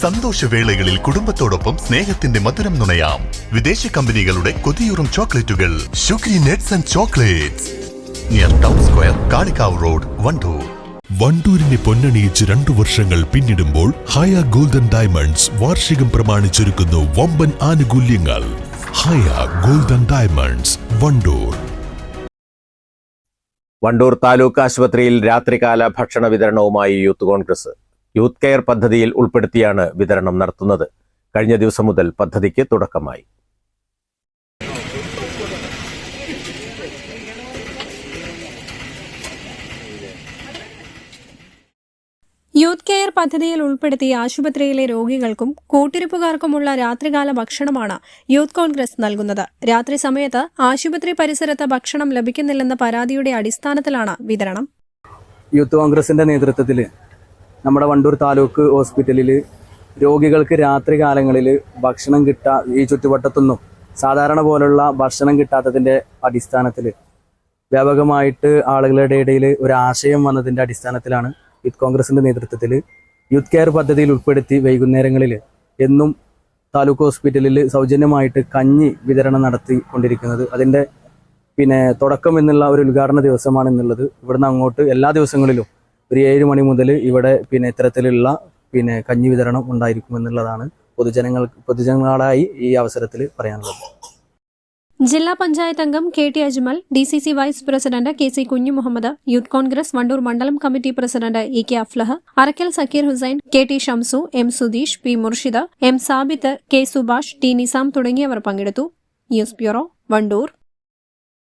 സന്തോഷവേളകളിൽ കുടുംബത്തോടൊപ്പം സ്നേഹത്തിന്റെ മധുരം നുണയാം. വിദേശ കമ്പനികളുടെ കൊതിയൂറും ചോക്ലേറ്റുകൾ. Sugary nuts and chocolates. Near town square Kalikavu road Wandoor. വണ്ടൂരിനെ പൊന്നണിയിച്ച് രണ്ടു വർഷങ്ങൾ പിന്നിടുമ്പോൾ ഹയ ഗോൾഡൻ ഡയമണ്ട്സ് വാർഷികം പ്രമാണിച്ചൊരുക്കുന്നു വമ്പൻ ആനുകൂല്യങ്ങൾ. Haya golden diamonds Wandoor. Wandoor taluk ആശുപത്രിയിൽ രാത്രികാല ഭക്ഷണ വിതരണവുമായി യൂത്ത് കോൺഗ്രസ്. യൂത്ത് കെയർ പദ്ധതിയിൽ ഉൾപ്പെടുത്തിയാണ് വിതരണം നടത്തുന്നത്. കഴിഞ്ഞ ദിവസം മുതൽ പദ്ധതിക്ക് തുടക്കമായി. യൂത്ത് കെയർ പദ്ധതിയിൽ ഉൾപ്പെടുത്തി ആശുപത്രിയിലെ രോഗികൾക്കും കൂട്ടിരിപ്പുകാർക്കുമുള്ള രാത്രികാല ഭക്ഷണമാണ് യൂത്ത് കോൺഗ്രസ് നൽകുന്നത്. രാത്രി സമയത്ത് ആശുപത്രി പരിസരത്ത് ഭക്ഷണം ലഭിക്കുന്നില്ലെന്ന പരാതിയുടെ അടിസ്ഥാനത്തിലാണ് വിതരണം. യൂത്ത് കോൺഗ്രസിന്റെ നേതൃത്വത്തിൽ നമ്മുടെ വണ്ടൂർ താലൂക്ക് ഹോസ്പിറ്റലിൽ രോഗികൾക്ക് രാത്രി കാലങ്ങളിൽ ഭക്ഷണം കിട്ടാ ഈ ചുറ്റുവട്ടത്തൊന്നും സാധാരണ പോലുള്ള ഭക്ഷണം കിട്ടാത്തതിന്റെ അടിസ്ഥാനത്തിൽ വ്യാപകമായിട്ട് ആളുകളുടെ ഇടയിൽ ഒരു ആശയം വന്നതിന്റെ അടിസ്ഥാനത്തിലാണ് യൂത്ത് കോൺഗ്രസിന്റെ നേതൃത്വത്തിൽ യൂത്ത് കെയർ പദ്ധതിയിൽ ഉൾപ്പെടുത്തി വൈകുന്നേരങ്ങളിൽ എന്നും താലൂക്ക് ഹോസ്പിറ്റലിൽ സൗജന്യമായിട്ട് കഞ്ഞി വിതരണം നടത്തി കൊണ്ടിരിക്കുന്നത്. അതിന്റെ പിന്നെ തുടക്കം എന്നുള്ള ഒരു ഉദ്ഘാടന ദിവസമാണ് എന്നുള്ളത്. ഇവിടുന്ന് അങ്ങോട്ട് എല്ലാ ദിവസങ്ങളിലും ഒരു ഏഴ് മണി മുതൽ ഇവിടെ പിന്നെ ഇത്തരത്തിലുള്ള പിന്നെ കഞ്ഞി വിതരണം ഉണ്ടായിരിക്കും എന്നുള്ളതാണ് പൊതുജനങ്ങൾ പൊതുജനങ്ങളായി ഈ അവസരത്തിൽ പറയാനുള്ളത്. ജില്ലാ പഞ്ചായത്ത് അംഗം K T Ajmal D C C vice president K C Kunhumuhammed youth Congress Wandoor മണ്ഡലം committee president E K Aflah Arakkal Sakkeer Hussain K T Shamsu M Sudheesh P Murshid M Sabith K Subhash T Nizam തുടങ്ങിയവർ പങ്കെടുത്തു. News bureau Wandoor.